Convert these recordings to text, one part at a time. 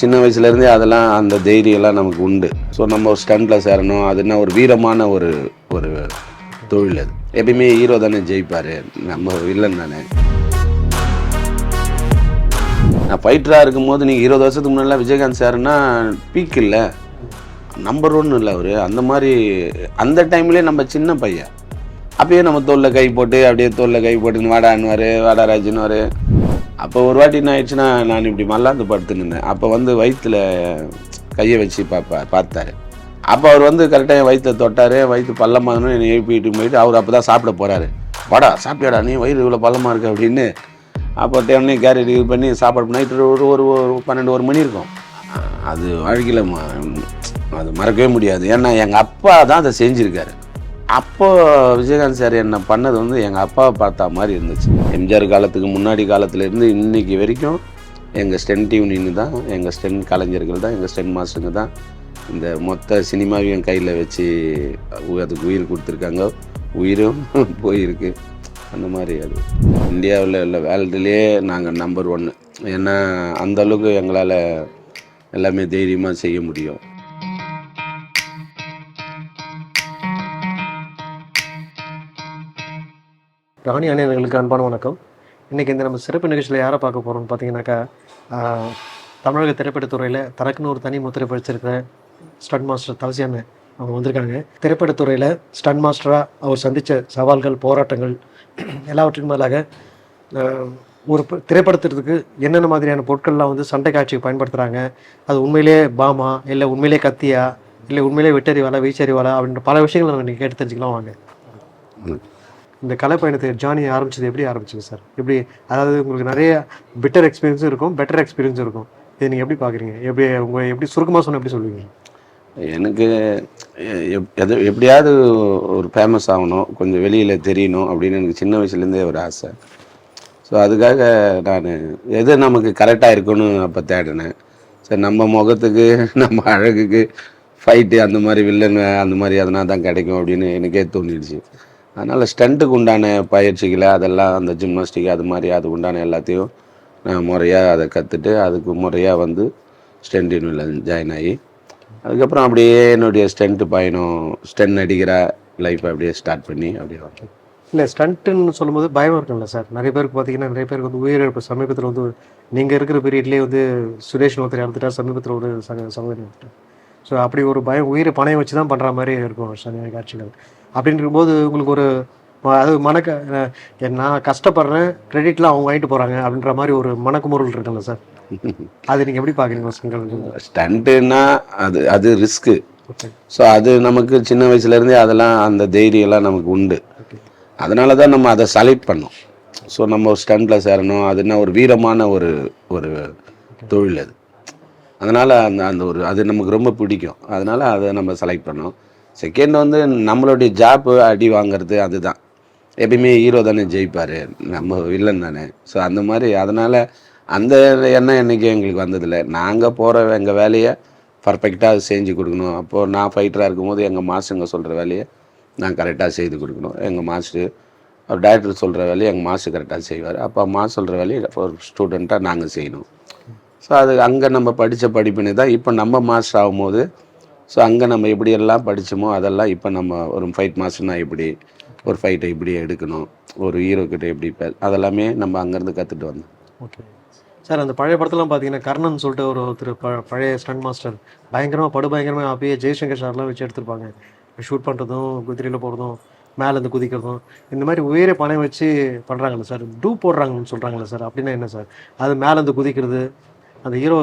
சின்ன வயசுலேருந்தே அதெல்லாம் அந்த தைரியம்லாம் நமக்கு உண்டு. ஸோ நம்ம ஒரு ஸ்டண்டில் சேரணும். அது என்ன ஒரு வீரமான ஒரு ஒரு தொழில் அது. எப்பயுமே ஹீரோ தானே ஜெயிப்பார். நம்ம வில்லன் தானே. நான் ஃபைட்டராக இருக்கும்போது நீங்கள் இருபது வருஷத்துக்கு முன்னாடிலாம் விஜயகாந்த் சார்னா பீக் இல்லை. நம்பர் ஒன்று இல்லை அவர். அந்த மாதிரி அந்த டைம்லேயே நம்ம சின்ன பையன். அப்பயே நம்ம தோளில் கை போட்டு அப்படியே தோளில் கை போட்டு வாடான்னுவார் வாடா ராஜுன்னுவார் அப்போ ஒரு வாட்டி என்ன ஆயிடுச்சுன்னா நான் இப்படி மல்லாந்து படுத்துன்னு இருந்தேன் அப்போ வந்து வயிற்றுல கையை வச்சு பார்ப்பா பார்த்தாரு. அப்போ அவர் வந்து கரெக்டாக என் வயிற்றை தொட்டார் வயிற்று பள்ளமாகனு என்னை எழுப்பிட்டு போயிட்டு அவர் அப்போ தான் சாப்பிட போகிறாரு வாடா சாப்பிட்டாடா நீ வயிறு இவ்வளோ பள்ளமாக இருக்கு அப்படின்னு. அப்போ டேம்லேயும் கேரட் இது பண்ணி சாப்பாடு நைட்டு ஒரு ஒரு ஒரு பன்னெண்டு ஒரு மணி இருக்கும். அது வாழ்க்கையில் ம- அது மறக்கவே முடியாது. ஏன்னா எங்கள் அப்பா தான் அதை செஞ்சுருக்காரு. அப்போ விஜயகாந்த் சார் என்னை பண்ணது வந்து எங்கள் அப்பாவை பார்த்தா மாதிரி இருந்துச்சு. எம்ஜிஆர் காலத்துக்கு முன்னாடி காலத்துலேருந்து இன்றைக்கி இன்னைக்கு வரைக்கும் எங்கள் ஸ்டென்ட் யூனியன் தான் எங்கள் ஸ்டென்ட் கலைஞர்கள் தான் எங்கள் ஸ்டென் மாஸ்டருங்க தான் இந்த மொத்த சினிமாவையும் கையில் வச்சு அதுக்கு உயிர் கொடுத்துருக்காங்க. உயிரும் போயிருக்கு. அந்த மாதிரி அது. இந்தியாவில் உள்ள வேர்ல்டுலேயே நாங்கள் நம்பர் ஒன்று ஏன்னா அந்த அளவுக்கு எங்களால் எல்லாமே தைரியமாக செய்ய முடியும். ராணி அணியர்களுக்கு அன்பான வணக்கம். இன்றைக்கி இந்த நம்ம சிறப்பு நிகழ்ச்சியில் யாரை பார்க்க போகிறோம்னு பார்த்தீங்கன்னாக்கா தமிழக திரைப்படத்துறையில் தனக்குன்னு ஒரு தனி முத்திரை படிச்சிருக்கிற ஸ்டன் மாஸ்டர் தவசியான அவங்க வந்திருக்காங்க. திரைப்படத்துறையில் ஸ்டன் மாஸ்டராக அவர் சந்தித்த சவால்கள் போராட்டங்கள் எல்லாவற்றுக்கும் மேலாக ஒரு ப- என்னென்ன மாதிரியான பொருட்கள்லாம் வந்து சண்டை காட்சிக்கு பயன்படுத்துகிறாங்க அது உண்மையிலே பாமா இல்லை உண்மையிலே கத்தியா இல்லை உண்மையிலே வெட்டறிவாளா வீச்சறிவாளா அப்படின்ற பல விஷயங்களை நீங்கள் கேட்டு தெரிஞ்சுக்கலாம் வாங்க. இந்த கலை பயணத்தை ஜானி ஆரம்பிச்சது எப்படி ஆரம்பிச்சது சார் எப்படி அதாவது உங்களுக்கு நிறைய பெட்டர் எக்ஸ்பீரியன்ஸும் இருக்கும் பெட்டர் எக்ஸ்பீரியன்ஸும் இருக்கும். இதை நீங்கள் எப்படி பார்க்குறீங்க எப்படி உங்கள் எப்படி சுருக்கமாக சொன்ன எப்படி சொல்லுவீங்க? எனக்கு எப்- எது எப்படியாவது ஒரு ஃபேமஸ் ஆகணும் கொஞ்சம் வெளியில் தெரியணும் அப்படின்னு எனக்கு சின்ன வயசுலேருந்தே ஒரு ஆசை. ஸோ அதுக்காக நான் எது நமக்கு கரெக்டாக இருக்குன்னு அப்போ தேடினேன். சரி நம்ம முகத்துக்கு நம்ம அழகுக்கு ஃபைட்டு அந்த மாதிரி வில்லன் அந்த மாதிரி அதனால் தான் கிடைக்கும் அப்படின்னு எனக்கே தோணிடுச்சு. அதனால் ஸ்டண்ட்டுக்கு உண்டான பயிற்சிகளை அதெல்லாம் அந்த ஜிம்னாஸ்டிக் அது மாதிரி அது உண்டான எல்லாத்தையும் நான் முறையாக அதை கற்றுட்டு அதுக்கு முறையாக வந்து ஸ்டென்ட் யூனியில் ஜாயின் ஆகி அதுக்கப்புறம் அப்படியே என்னுடைய ஸ்டென்ட் பயணம் ஸ்டென் அடிக்கிற லைஃப் அப்படியே ஸ்டார்ட் பண்ணி அப்படியே வந்து இல்லை ஸ்டண்ட்டுன்னு சொல்லும்போது பயம் இருக்கும்ல சார். நிறைய பேருக்கு பார்த்தீங்கன்னா நிறைய பேருக்கு வந்து உயிரிழப்பு சமீபத்தில் வந்து நீங்கள் இருக்கிற பீரியட்லேயே வந்து சுரேஷ் ஒருத்தர் இறந்துட்டா சமீபத்தில் ஒரு சங்க சகோதரி ஸோ அப்படி ஒரு பயம் உயிரை பணையம் வச்சு தான் பண்ணுற மாதிரி இருக்கும் சனி காட்சிகள் அப்படின்னு இருக்கும்போது உங்களுக்கு ஒரு அது மனக்க நான் கஷ்டப்படுறேன் கிரெடிட்லாம் அவங்க வாங்கிட்டு போகிறாங்க அப்படின்ற மாதிரி ஒரு மனக்குமுறல் இருக்குல்ல சார்? அது நீங்கள் எப்படி பார்க்குறீங்க ஸ்டண்ட்டுன்னா அது அது ரிஸ்க்கு. ஸோ அது நமக்கு சின்ன வயசுலேருந்தே அதெல்லாம் அந்த தைரியம்லாம் நமக்கு உண்டு. அதனால தான் நம்ம அதை செலக்ட் பண்ணோம். ஸோ நம்ம ஒரு ஸ்டண்ட்டில் சேரணும். அது என்ன ஒரு வீரமான ஒரு ஒரு தொழில் அது. அதனால் அந்த அந்த ஒரு அது நமக்கு ரொம்ப பிடிக்கும். அதனால் அதை நம்ம செலக்ட் பண்ணோம். செகண்ட் வந்து நம்மளுடைய ஜாப்பு அடி வாங்குறது அதுதான். எப்பயுமே ஹீரோ தானே ஜெயிப்பார். நம்ம வில்லன் தானே. ஸோ அந்த மாதிரி அதனால் அந்த எண்ணம் என்றைக்கும் எங்களுக்கு வந்ததில்லை. நாங்கள் போகிற எங்கள் வேலையை பர்ஃபெக்டாக செஞ்சு கொடுக்கணும். அப்போது நான் ஃபைட்டராக இருக்கும்போது எங்கள் மாஸ்டருங்க சொல்கிற வேலையை நான் கரெக்டாக செய்து கொடுக்கணும். எங்கள் மாஸ்டர் அவர் டைரக்டர் சொல்கிற வேலையை எங்கள் மாஸ்டர் கரெக்டாக செய்வார். அப்போ மாஸ்டர் சொல்கிற வேலையை ஒரு ஸ்டூடெண்ட்டாக நாங்கள் செய்யணும். ஸோ அது அங்கே நம்ம படித்த படிப்பினை தான் இப்போ நம்ம மாஸ்டர் ஆகும்போது ஸோ அங்கே நம்ம எப்படியெல்லாம் படித்தோமோ அதெல்லாம் இப்போ நம்ம ஒரு ஃபைட் மாஸ்டர்னா எப்படி ஒரு ஃபைட்டை இப்படி எடுக்கணும் ஒரு ஹீரோக்கிட்ட எப்படி அதெல்லாமே நம்ம அங்கேருந்து கற்றுட்டு வந்தோம். ஓகே சார் அந்த பழைய படத்தெல்லாம் பார்த்தீங்கன்னா கர்ணன் சொல்லிட்டு ஒரு ஒருத்தர் ப பழைய ஸ்டன் மாஸ்டர் பயங்கரமாக படு பயங்கரமாக அப்பயே ஜெய்சங்கர் சார்லாம் வச்சு எடுத்திருப்பாங்க. ஷூட் பண்ணுறதும் குதிரையில் போகிறதும் மேலேருந்து குதிக்கிறதும் இந்த மாதிரி உயிரை பணம் வச்சு பண்ணுறாங்கல்ல சார் டூ போடுறாங்கன்னு சொல்கிறாங்களே சார் அப்படின்னா என்ன சார் அது மேலேருந்து குதிக்கிறது அந்த ஹீரோ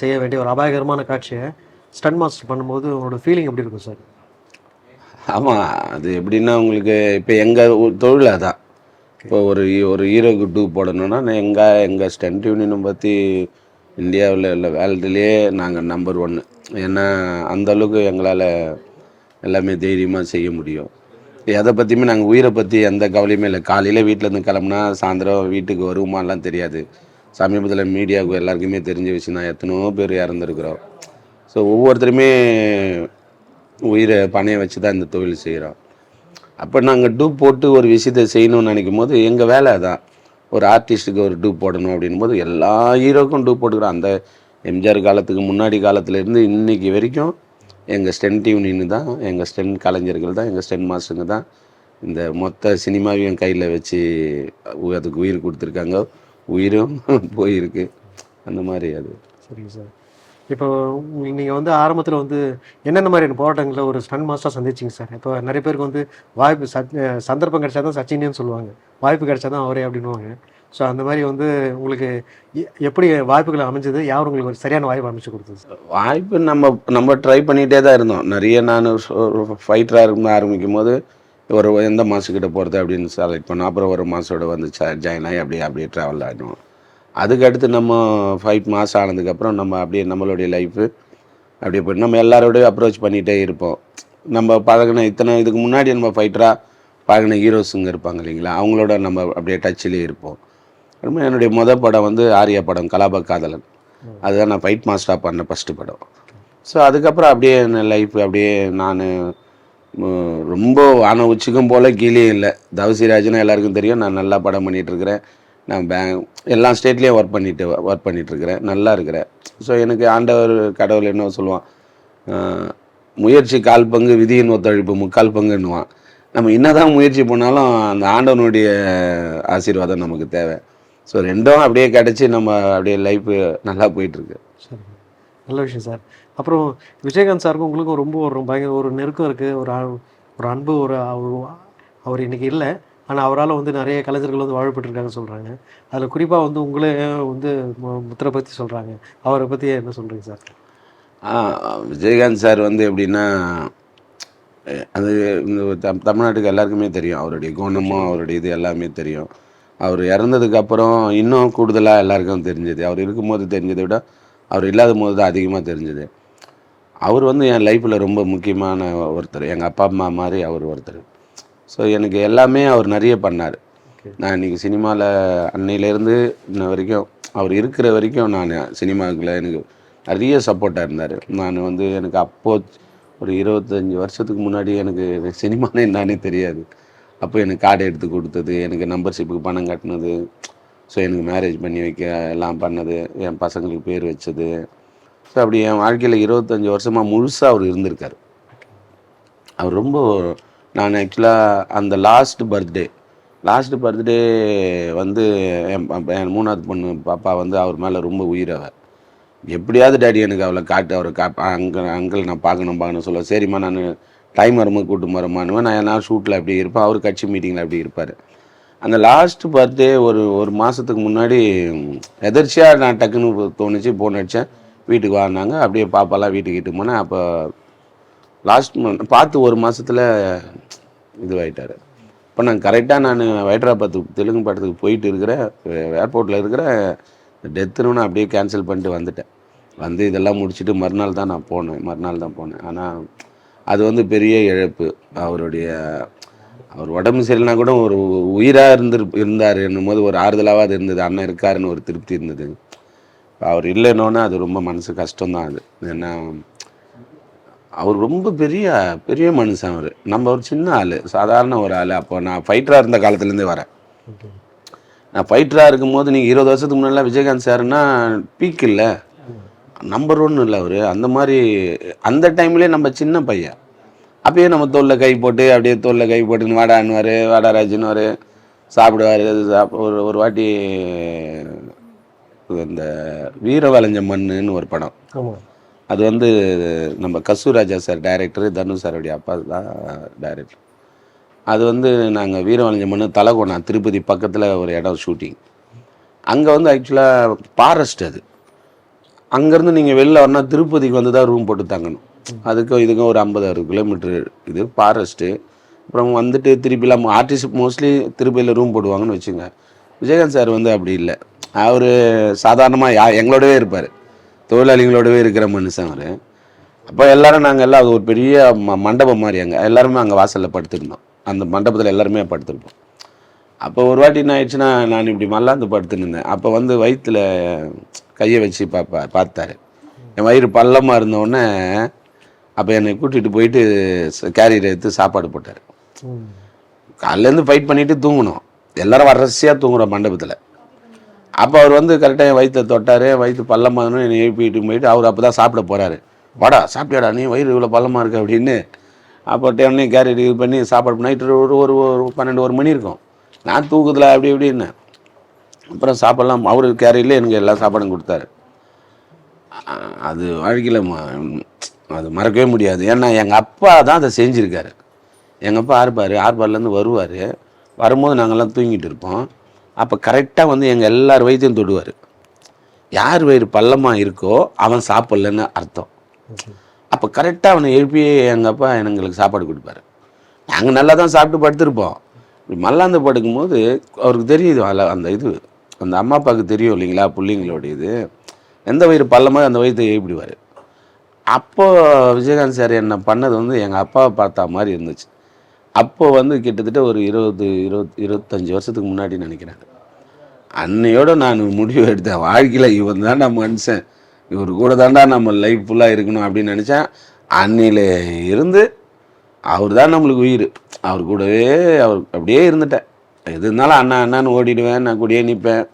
செய்ய வேண்டிய ஒரு அபாயகரமான காட்சியை ஸ்டன் மாஸ்டர் பண்ணும்போது உங்களோட ஃபீலிங் எப்படி இருக்கும் சார் ஆமாம் அது எப்படின்னா உங்களுக்கு இப்போ எங்கள் தொழில் அதான். இப்போ ஒரு ஒரு ஹீரோக்கு டூ போடணும்னா எங்கள் எங்கள் ஸ்டென்ட் யூனியனை பற்றி இந்தியாவில் உள்ள வேர்ல்டுலேயே நாங்கள் நம்பர் ஒன்று ஏன்னா அந்த அளவுக்கு எங்களால் எல்லாமே தைரியமாக செய்ய முடியும். எதை பற்றியுமே நாங்கள் உயிரை பற்றி எந்த கவலையுமே இல்லை. காலையில் வீட்டிலேருந்து கிளம்புனா சாயந்தரம் வீட்டுக்கு வருமானலாம் தெரியாது. சமீபத்தில் மீடியாவுக்கு எல்லாருக்குமே தெரிஞ்ச விஷயம் தான். எத்தனையோ பேர் இறந்துருக்குறோம். ஸோ ஒவ்வொருத்தருமே உயிரை பணைய வச்சு தான் இந்த தொழில் செய்கிறோம் அப்போ நாங்கள் டூப் போட்டு ஒரு விஷயத்தை செய்யணும்னு நினைக்கும் போது எங்கள் வேலை அதான். ஒரு ஆர்டிஸ்ட்டுக்கு ஒரு டூப் போடணும் அப்படின்னும் போது எல்லா ஹீரோக்கும் டூப் போட்டுக்கிறோம். அந்த எம்ஜிஆர் காலத்துக்கு முன்னாடி காலத்துலேருந்து இன்னைக்கு வரைக்கும் எங்கள் ஸ்டென்ட் யூனியன் தான் எங்கள் ஸ்டென்ட் கலைஞர்கள் தான் எங்கள் ஸ்டென்ட் மாஸ்டருங்க தான் இந்த மொத்த சினிமாவையும் கையில் வச்சு அதுக்கு உயிர் கொடுத்துருக்காங்க. உயிரும் போயிருக்கு. அந்த மாதிரி அது. சரிங்க சார். இப்போ நீங்கள் வந்து ஆரம்பத்தில் வந்து என்னென்ன மாதிரியான போராட்டங்களில் ஒரு ஸ்டன் மாஸ்டர் சந்திச்சிங்க சார் இப்போ நிறைய பேருக்கு வந்து வாய்ப்பு சத் சந்தர்ப்பம் கிடைச்சா தான் சச்சின்னு சொல்லுவாங்க. வாய்ப்பு கிடைச்சா தான் அவரே அப்படின்னுவாங்க. ஸோ அந்த மாதிரி வந்து உங்களுக்கு எ- எப்படி வாய்ப்புகள் அமைஞ்சது? யார் உங்களுக்கு ஒரு சரியான வாய்ப்பு அமைச்சு கொடுத்தது? சார் வாய்ப்பு நம்ம நம்ம ட்ரை பண்ணிகிட்டே தான் இருந்தோம். நிறைய நான் ஃபைட்டராக இருக்க ஆரம்பிக்கும் போது ஒரு எந்த மாதத்துக்கிட்ட போகிறது அப்படின்னு செலக்ட் பண்ணோம் அப்புறம் ஒரு மாதத்தோட வந்து ஜாயின் ஆகி அப்படியே அப்படியே ட்ராவல் ஆகிடும் அதுக்கடுத்து நம்ம ஃபைவ் மாதம் ஆனதுக்கப்புறம் நம்ம அப்படியே நம்மளுடைய லைஃபு அப்படியே போய் நம்ம எல்லாரோடய அப்ரோச் பண்ணிகிட்டே இருப்போம். நம்ம பழகின இத்தனை இதுக்கு முன்னாடி நம்ம ஃபைட்டராக பழகின ஹீரோஸுங்க இருப்பாங்க இல்லைங்களா? அவங்களோட நம்ம அப்படியே டச்சிலே இருப்போம். ரொம்ப என்னுடைய மொதல் படம் வந்து ஆரியா படம் கலாப காதலன். அதுதான் நான் ஃபைட் மாஸ்டராக பண்ண ஃபஸ்ட்டு படம். ஸோ அதுக்கப்புறம் அப்படியே என் லைஃப் அப்படியே நான் ரொம்ப ஆன உச்சிக்கும் போல் கீழே இல்லை. தவசிராஜ்னா எல்லாருக்கும் தெரியும். நான் நல்லா படம் பண்ணிகிட்ருக்கிறேன் நான் பேங்க் எல்லா ஸ்டேட்லேயும் ஒர்க் பண்ணிட்டு ஒர்க் பண்ணிட்டுருக்கிறேன். நல்லா இருக்கிறேன் ஸோ எனக்கு ஆண்டவர் கடவுள் என்ன சொல்லுவான்? முயற்சி கால் பங்கு விதியின் ஒத்துழைப்பு முக்கால் பங்குன்னுவான். நம்ம என்னதான் முயற்சி பண்ணாலும் அந்த ஆண்டவனுடைய ஆசீர்வாதம் நமக்கு தேவை. ஸோ ரெண்டும் அப்படியே கிடச்சி நம்ம அப்படியே லைஃப்பு நல்லா போயிட்டுருக்கு. சரி. நல்ல விஷயம் சார் அப்புறம் விஜயகாந்த் சாருக்கும் உங்களுக்கும் ரொம்ப ஒரு பயங்கர ஒரு நெருக்கம் இருக்குது ஒரு ஒரு அன்பு ஒரு அவர் அவர் இன்னைக்கு இல்லை. ஆனால் அவரால் வந்து நிறைய கலைஞர்கள் வந்து வாழப்பட்டிருக்காங்கன்னு சொல்கிறாங்க அதில் குறிப்பாக வந்து உங்களே வந்து முத்திரை பற்றி சொல்கிறாங்க அவரை பற்றி என்ன சொல்கிறீங்க சார்? விஜயகாந்த் சார் வந்து எப்படின்னா அது இந்த தம் தமிழ்நாட்டுக்கு எல்லாருக்குமே தெரியும். அவருடைய குணமும் அவருடைய இது எல்லாமே தெரியும். அவர் இறந்ததுக்கு அப்புறம் இன்னும் கூடுதலாக எல்லாருக்கும் தெரிஞ்சது. அவர் இருக்கும்போது தெரிஞ்சதை விட அவர் இல்லாத போது தான் அதிகமாக தெரிஞ்சது. அவர் வந்து என் லைஃப்பில் ரொம்ப முக்கியமான ஒருத்தர். எங்கள் அப்பா அம்மா மாதிரி அவர் ஒருத்தர். ஸோ எனக்கு எல்லாமே அவர் நிறைய பண்ணார். நான் இன்றைக்கி சினிமாவில் அன்னையிலேருந்து இன்ன வரைக்கும் அவர் இருக்கிற வரைக்கும் நான் சினிமாவுக்குள்ள எனக்கு நிறைய சப்போர்ட்டாக இருந்தார். நான் வந்து எனக்கு அப்போ ஒரு இருபத்தஞ்சி வருஷத்துக்கு முன்னாடி எனக்கு சினிமானே என்னன்னே தெரியாது. அப்போ எனக்கு கார்டு எடுத்து கொடுத்தது எனக்கு நம்பர்ஷிப்புக்கு பணம் கட்டினது ஸோ எனக்கு மேரேஜ் பண்ணி வைக்க எல்லாம் பண்ணது என் பசங்களுக்கு பேர் வச்சது. ஸோ அப்படி என் வாழ்க்கையில் இருபத்தஞ்சி வருஷமாக முழுசாக அவர் இருந்திருக்கார். அவர் ரொம்ப நான் ஆக்சுவலாக அந்த லாஸ்ட் பர்த்டே லாஸ்ட் பர்த்டே வந்து என் என் மூணாவது பொண்ணு பாப்பா வந்து அவர் மேலே ரொம்ப உயிரவ எப்படியாவது டேடி எனக்கு அவளை காட்டு அவரை கா அங்கே அங்கிள் நான் பார்க்கணும் பார்க்கணும் சொல்ல சரிம்மா நான் டைம் வரும்போது கூட்டு வரமானுவேன் நான் என்ன ஷூட்டில் அப்படி இருப்பேன் அவர் கட்சி மீட்டிங்கில் அப்படி இருப்பார். அந்த லாஸ்ட் பர்த்டே ஒரு ஒரு மாதத்துக்கு முன்னாடி எதர்ச்சியாக நான் டக்குன்னு தோணுச்சு போன் அடித்தேன் வீட்டுக்கு வாங்கினாங்க அப்படியே பாப்பாலாம் வீட்டுக்கு இட்டு போனேன். அப்போ லாஸ்ட் பார்த்து ஒரு மாதத்தில் இதுவாகிட்டார் இப்போ நான் கரெக்டாக நான் ஹைட்ராபாத்துக்கு தெலுங்கு படத்துக்கு போயிட்டு இருக்கிற ஏர்போர்ட்டில் இருக்கிற டெத்துன்னு அப்படியே கேன்சல் பண்ணிட்டு வந்துட்டேன். வந்து இதெல்லாம் முடிச்சுட்டு மறுநாள் தான் நான் போனேன். மறுநாள் தான் போனேன். ஆனால் அது வந்து பெரிய இழப்பு. அவருடைய அவர் உடம்பு சரியில்லைனா கூட ஒரு உயிராக இருந்து இருந்தார் என்னும் போது ஒரு ஆறுதலாவது இருந்தது. அண்ணன் இருக்காருன்னு ஒரு திருப்தி இருந்தது. அவர் இல்லைன்னொன்னே அது ரொம்ப மனசு கஷ்டம்தான் அது. ஏன்னா அவர் ரொம்ப பெரிய பெரிய மனுஷன் அவர். நம்ம ஒரு சின்ன ஆள். சாதாரண ஒரு ஆள். அப்போ நான் ஃபைட்டராக இருந்த காலத்துலேருந்தே வரேன். நான் ஃபைட்டராக இருக்கும்போது நீங்கள் இருபது வருஷத்துக்கு முன்னாடிலாம் விஜயகாந்த் சாருன்னா பீக் இல்லை. நம்பர் ஒன் இல்லை அவர். அந்த மாதிரி அந்த டைம்லேயே நம்ம சின்ன பையன். அப்பயே நம்ம தோல்ல கை போட்டு அப்படியே தோல்ல கை போட்டுன்னு வாடான்னுவார் வாடாராஜுன்னுவார் சாப்பிடுவார். ஒரு ஒரு வாட்டி இந்த வீர வளைஞ்ச மண்ணுன்னு ஒரு படம். அது வந்து நம்ம கஸ்தூராஜா சார் டைரக்டர் தனு சாருடைய அப்பா தான் டைரக்டர் அது வந்து நாங்கள் வீரவளைஞ்ச தலகோணா திருப்பதி பக்கத்தில் ஒரு இடம் ஷூட்டிங் அங்கே வந்து ஆக்சுவலாக ஃபாரஸ்ட் அது. அங்கேருந்து நீங்கள் வெளில வரணும் திருப்பதிக்கு வந்து தான் ரூம் போட்டு தங்கணும். அதுக்கும் இதுக்கும் ஒரு ஐம்பது அறுபது கிலோமீட்டர் இது ஃபாரஸ்ட்டு அப்புறம் வந்துட்டு திருப்பிலாம் ஆர்டிஸ்ட் மோஸ்ட்லி திருப்பதியில் ரூம் போடுவாங்கன்னு வச்சுங்க. விஜயகாந்த் சார் வந்து அப்படி இல்லை. அவர் சாதாரணமாக யா எங்களோடவே இருப்பார். தொழிலாளிகளோடவே இருக்கிற மனுஷன் அவர். அப்போ எல்லாரும் நாங்கள் எல்லாம் அது ஒரு பெரிய ம மண்டபம் மாதிரி அங்கே. எல்லாருமே அங்கே வாசலில் படுத்திருந்தோம். அந்த மண்டபத்தில் எல்லாருமே படுத்திருப்போம். அப்போ ஒரு வாட்டி என்ன ஆயிடுச்சுன்னா நான் இப்படி மல்லாந்து படுத்துன்னு இருந்தேன் அப்போ வந்து வயிற்றுல கையை வச்சு பார்ப்பா பார்த்தாரு. என் வயிறு பள்ளமாக இருந்தோடனே அப்போ என்னை கூட்டிகிட்டு போயிட்டு கேரியர் எடுத்து சாப்பாடு போட்டார். காலையிலேருந்து ஃபைட் பண்ணிட்டு தூங்கணும் எல்லாரும் வரிசையாக தூங்குறோம் மண்டபத்தில். அப்போ அவர் வந்து கரெக்டாக என் வயிற்றை தொட்டார் வயிற்று பள்ளமாகனு என்னை எழுப்பிட்டு போயிட்டு அவர் அப்போ தான் சாப்பிட போகிறாரு வாடா சாப்பிட்டியாடா நீ வயிறு இவ்வளோ பள்ளமாக இருக்கு அப்படின்னு. அப்போ டேனே கேரட் இது பண்ணி சாப்பாடு நைட்டு ஒரு ஒரு ஒரு பன்னெண்டு ஒரு மணி இருக்கும். நான் தூக்கத்தில் அப்படி இப்படின்னு. அப்புறம் சாப்பாடலாம் அவர் கேரியில் எனக்கு எல்லா சாப்பாடும் கொடுத்தாரு. அது வாழ்க்கையில் அது மறக்கவே முடியாது. ஏன்னா எங்கள் அப்பா தான் அதை செஞ்சுருக்காரு. எங்கள் அப்பா ஆர்பார் ஆர்பார்லேருந்து வருவார். வரும்போது நாங்கள்லாம் தூங்கிட்டு இருப்போம். அப்போ கரெக்டாக வந்து எங்கள் எல்லார் வயிற்றையும் தொடுவார். யார் வயிறு பள்ளமாக இருக்கோ அவன் சாப்பிட்லன்னு அர்த்தம். அப்போ கரெக்டாக அவனை எழுப்பி எங்கள் அப்பா எங்களுக்கு சாப்பாடு கொடுப்பாரு. நாங்கள் நல்லா தான் சாப்பிட்டு படுத்திருப்போம். இப்படி மல்லாந்து படுக்கும்போது அவருக்கு தெரியுது அந்த இது அந்த அம்மா அப்பாவுக்கு தெரியும் இல்லைங்களா பிள்ளைங்களோட இது. எந்த வயிறு பள்ளமாக அந்த வயிற்றை எழுப்பிடுவார். அப்போது விஜயகாந்த் சார் என்ன பண்ணது வந்து எங்கள் அப்பாவை பார்த்தா மாதிரி இருந்துச்சு. அப்போ வந்து கிட்டத்தட்ட ஒரு இருபது இருபத் இருபத்தஞ்சி வருஷத்துக்கு முன்னாடி நினைக்கிறேன். அன்னையோடு நான் முடிவு எடுத்தேன் வாழ்க்கையில் இவன் தான் நம்ம மனுஷன். இவர் கூட தாண்டா நம்ம லைஃப் ஃபுல்லாக இருக்கணும் அப்படின்னு நினச்சேன். அன்னையில் இருந்து அவர் தான் நம்மளுக்கு உயிர். அவர் கூடவே அவர் அப்படியே இருந்துட்டேன். எது இருந்தாலும் அண்ணா அண்ணான்னு ஓடிடுவேன் நான் கூடயே நிற்பேன்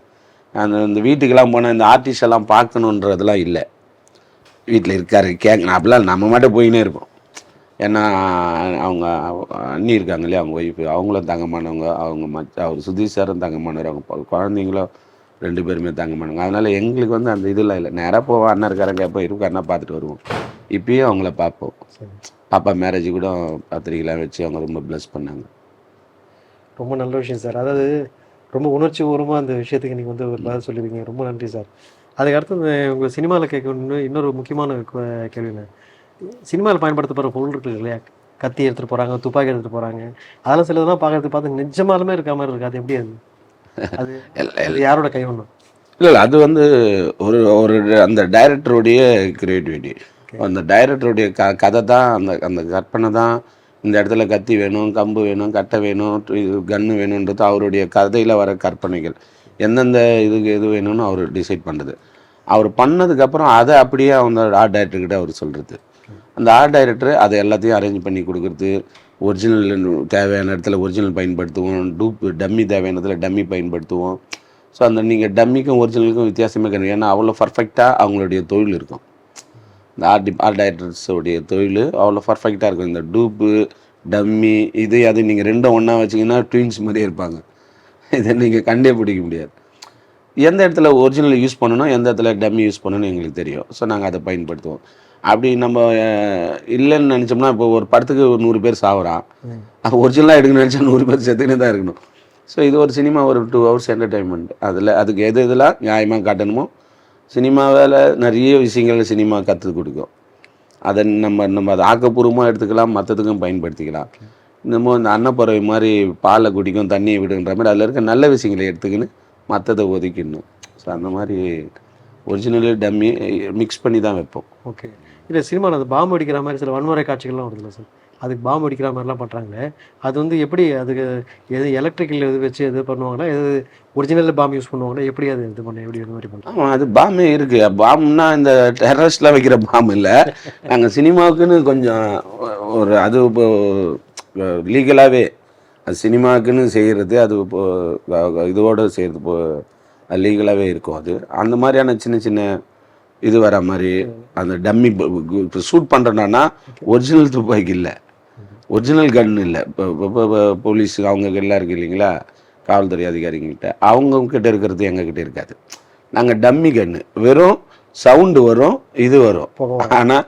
அந்த இந்த வீட்டுக்கெல்லாம் போனால் இந்த ஆர்டிஸ்டெல்லாம் பார்க்கணுன்றதெல்லாம் இல்லை. வீட்டில் இருக்காரு கேட்க அப்படிலாம் நம்ம மட்டும் போயினே இருப்போம். ஏன்னா அவங்க அண்ணி இருக்காங்க இல்லையா அவங்க ஒய்ஃபு அவங்களும் தங்கமானவங்க. அவங்க மச்ச அவர் சுதீஷ் சாரும் தங்கமானவர். அவங்க குழந்தைங்களும் ரெண்டு பேருமே தங்கமானவங்க. அதனால எங்களுக்கு வந்து அந்த இதெல்லாம் இல்லை. நேராக போவோம் அண்ணன் இருக்காரங்க எப்போ இருக்கும் அண்ணா பார்த்துட்டு வருவோம். இப்பயும் அவங்கள பார்ப்போம். பாப்பா மேரேஜ் கூட பத்திரிக்கைலாம் வச்சு அவங்க ரொம்ப ப்ளஸ் பண்ணாங்க. ரொம்ப நல்ல விஷயம் சார். அதாவது ரொம்ப உணர்ச்சி பூர்வமாக அந்த விஷயத்துக்கு நீங்கள் வந்து ஒரு பதில் சொல்லியிருக்கீங்க ரொம்ப நன்றி சார். அதுக்கு அடுத்து இந்த உங்கள் சினிமாவில் கேட்க இன்னும் இன்னொரு முக்கியமான கே- கேள்விண்ணே சினிமாவில் பயன்படுத்தப்படுற பொருள் இருக்கு இல்லையா? கத்தி எடுத்துகிட்டு போகிறாங்க துப்பாக்கி எடுத்துகிட்டு போகிறாங்க அதெல்லாம் சிலதெல்லாம் பார்க்கறதுக்கு பார்த்து நிஜமாலுமே இருக்க மாதிரி இருக்கு. அது எப்படி அது? அது யாரோட கைவண்ணம் இல்லை இல்லை. அது வந்து ஒரு ஒரு அந்த டைரக்டருடைய கிரியேட்டிவிட்டி அந்த டைரக்டருடைய க கதை தான் அந்த அந்த கற்பனை தான். இந்த இடத்துல கத்தி வேணும் கம்பு வேணும் கட்டை வேணும் கன்று வேணுன்றது அவருடைய கதையில் வர கற்பனைகள். எந்தெந்த இதுக்கு எது வேணும்னு அவர் டிசைட் பண்ணுறது அவர் பண்ணதுக்கப்புறம் அதை அப்படியே அவங்க ஆர்ட் டைரக்டர்கிட்ட அவர் சொல்கிறது அந்த ஆர்ட் டைரக்டர் அதை எல்லாத்தையும் அரேஞ்ச் பண்ணி கொடுக்குறது ஒரிஜினல் தேவையான இடத்துல ஒரிஜினல் பயன்படுத்துவோம் டூப் டம்மி தேவையான இடத்துல டம்மி பயன்படுத்துவோம். ஸோ அந்த நீங்கள் டம்மிக்கும் ஒரிஜினலுக்கும் வித்தியாசமே கிடையாது. ஏன்னா அவ்வளோ பர்ஃபெக்டாக அவங்களுடைய தொழில் இருக்கும். இந்த ஆர்ட் ஆர்ட் டைரக்டர்ஸோடைய தொழில் அவ்வளோ பர்ஃபெக்டாக இருக்கும். இந்த டூப்பு டம்மி இது அது நீங்கள் ரெண்டும் ஒன்றா வச்சிங்கன்னா ட்வின்ஸ் மாதிரியே இருப்பாங்க. இதை நீங்கள் கண்டே பிடிக்க முடியாது. எந்த இடத்துல ஒரிஜினல் யூஸ் பண்ணணும் எந்த இடத்துல டம்மி யூஸ் பண்ணணும்னு எங்களுக்கு தெரியும். ஸோ நாங்கள் அதை பயன்படுத்துவோம். அப்படி நம்ம இல்லைன்னு நினச்சோம்னா இப்போ ஒரு படத்துக்கு ஒரு நூறு பேர் சாகுறான் அப்போ ஒரிஜினலாக எடுக்கணும்னு நினச்சா நூறு பேர் செத்துக்கினே தான் இருக்கணும். ஸோ இது ஒரு சினிமா ஒரு டூ ஹவர்ஸ் என்டர்டைன்மெண்ட் அதில் அதுக்கு எது இதெல்லாம் நியாயமாக காட்டணுமோ சினிமாவில் நிறைய விஷயங்கள் சினிமா கற்றுக் கொடுக்கும். அதை நம்ம நம்ம அதை ஆக்கப்பூர்வமாக எடுத்துக்கலாம் மற்றதுக்கும் பயன்படுத்திக்கலாம். இன்னமும் இந்த அன்னப்பறவை மாதிரி பாலை குடிக்கும் தண்ணியை விடுன்ற மாதிரி அதில் இருக்க நல்ல விஷயங்களை எடுத்துக்கின்னு மற்றதை ஒதுக்கிடணும். ஸோ அந்த மாதிரி ஒரிஜினலு டம்மி மிக்ஸ் பண்ணி தான் வைப்போம். ஓகே இல்லை சினிமாவில் அந்த பாம்பு அடிக்கிற மாதிரி சில வன்முறை காட்சிகள்லாம் வருதுல்ல சார்? அதுக்கு பாம்பு அடிக்கிற மாதிரிலாம் பண்ணுறாங்களே அது வந்து எப்படி அதுக்கு எது எலக்ட்ரிக்கல் இது வச்சு இது பண்ணுவாங்களா? எது ஒரிஜினல் பாம்பு யூஸ் பண்ணுவாங்களா? எப்படி அது இது பண்ண எப்படி இது மாதிரி பண்ணுறாங்க அது பாம்பே இருக்குது பாம்புனா இந்த டெரரிஸ்ட்லாம் வைக்கிற பாம் இல்லை. நாங்கள் சினிமாவுக்குன்னு கொஞ்சம் ஒரு அது இப்போ லீகலாகவே அது சினிமாவுக்குன்னு செய்கிறது அது இப்போ இதோடு செய்கிறது இப்போ லீகலாகவே இருக்கும் அது. அந்த மாதிரியான சின்ன சின்ன இது வர மாதிரி அந்த டம்மி இப்போ ஷூட் பண்ணுறோன்னா ஒரிஜினல் துப்பாக்கி இல்லை. ஒரிஜினல் கன் இல்லை. இப்போ போலீஸ் அவங்க எல்லாம் இருக்கு இல்லைங்களா? காவல்துறை அதிகாரிங்ககிட்ட அவங்க கிட்ட இருக்கிறது எங்ககிட்ட இருக்காது. நாங்கள் டம்மி கன்று வெறும் சவுண்டு வரும் இது வரும். ஆனால்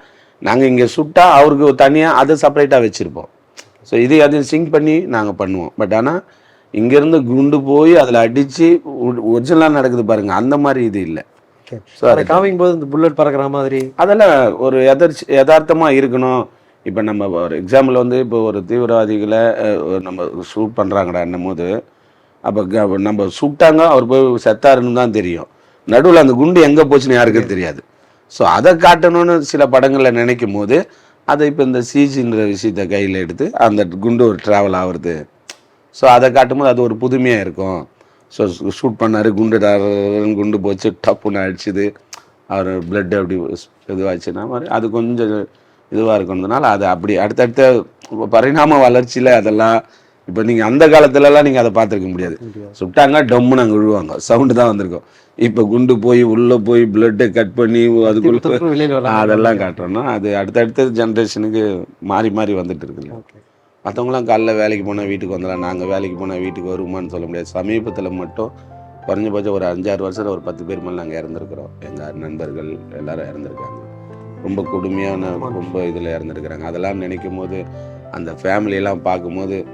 நாங்கள் இங்கே சுட்டா அவருக்கு தனியாக அதை செப்பரேட்டாக வச்சுருப்போம். ஸோ இது அதையும் சிங்க் பண்ணி நாங்கள் பண்ணுவோம். பட் ஆனால் இங்கேருந்து குண்டு போய் அதில் அடித்து ஒரிஜினலாக நடக்குது பாருங்கள் அந்த மாதிரி இது இல்லை. அதை காமிக்கும் போது இந்த புல்லட் பறக்கிற மாதிரி? அதெல்லாம் ஒரு எதர்ச்சி யதார்த்தமாக இருக்கணும். இப்போ நம்ம ஒரு எக்ஸாம்பிள் வந்து இப்போ ஒரு தீவிரவாதிகளை நம்ம ஷூட் பண்ணுறாங்கடான்னும் போது அப்போ நம்ம சுட்டாங்க அவர் போய் செத்தாருன்னு தான் தெரியும். நடுவில் அந்த குண்டு எங்கே போச்சுன்னு யாருக்கும் தெரியாது. ஸோ அதை காட்டணும்னு சில படங்களில் நினைக்கும் போது அதை இப்போ இந்த சிஜின்ற விஷயத்தை கையில் எடுத்து அந்த குண்டு ஒரு ட்ராவல் ஆகுறது. ஸோ அதை காட்டும்போது அது ஒரு புதுமையாக இருக்கும். ஸோ ஷூட் பண்ணார் குண்டு டாருன்னு குண்டு போச்சு டப்புன்னு அடிச்சுது. அவர் பிளட் அப்படி இதுவாச்சுன்னா மாதிரி அது கொஞ்சம் இதுவாக இருக்கணுன்றதுனால அது அப்படி அடுத்தடுத்த பரிணாம வளர்ச்சியில் அதெல்லாம் இப்போ நீங்கள் அந்த காலத்துலலாம் நீங்கள் அதை பார்த்துருக்க முடியாது. சுட்டாங்க டம்முன்னு அங்கே விழுவாங்க. சவுண்டு தான் வந்திருக்கும். இப்போ குண்டு போய் உள்ளே போய் பிளட்டை கட் பண்ணி அதுக்குள்ள அதெல்லாம் காட்டுறோம்னா அது அடுத்தடுத்த ஜென்ரேஷனுக்கு மாறி மாறி வந்துட்டு இருக்குல்ல. மற்றவங்களாம் காலைல வேலைக்கு போனால் வீட்டுக்கு வந்துடலாம். நாங்கள் வேலைக்கு போனால் வீட்டுக்கு வருமான்னு சொல்ல முடியாது. சமீபத்தில் மட்டும் குறைஞ்சபட்சம் ஒரு அஞ்சாறு வருஷத்தில் ஒரு பத்து பேர் மேலே நாங்கள் இறந்துருக்குறோம். எங்கள் நண்பர்கள் எல்லாரும் இறந்துருக்காங்க. ரொம்ப கொடுமையான ரொம்ப இதில் இறந்துருக்குறாங்க. அதெல்லாம் நினைக்கும் போது அந்த ஃபேமிலியெல்லாம் பார்க்கும்போது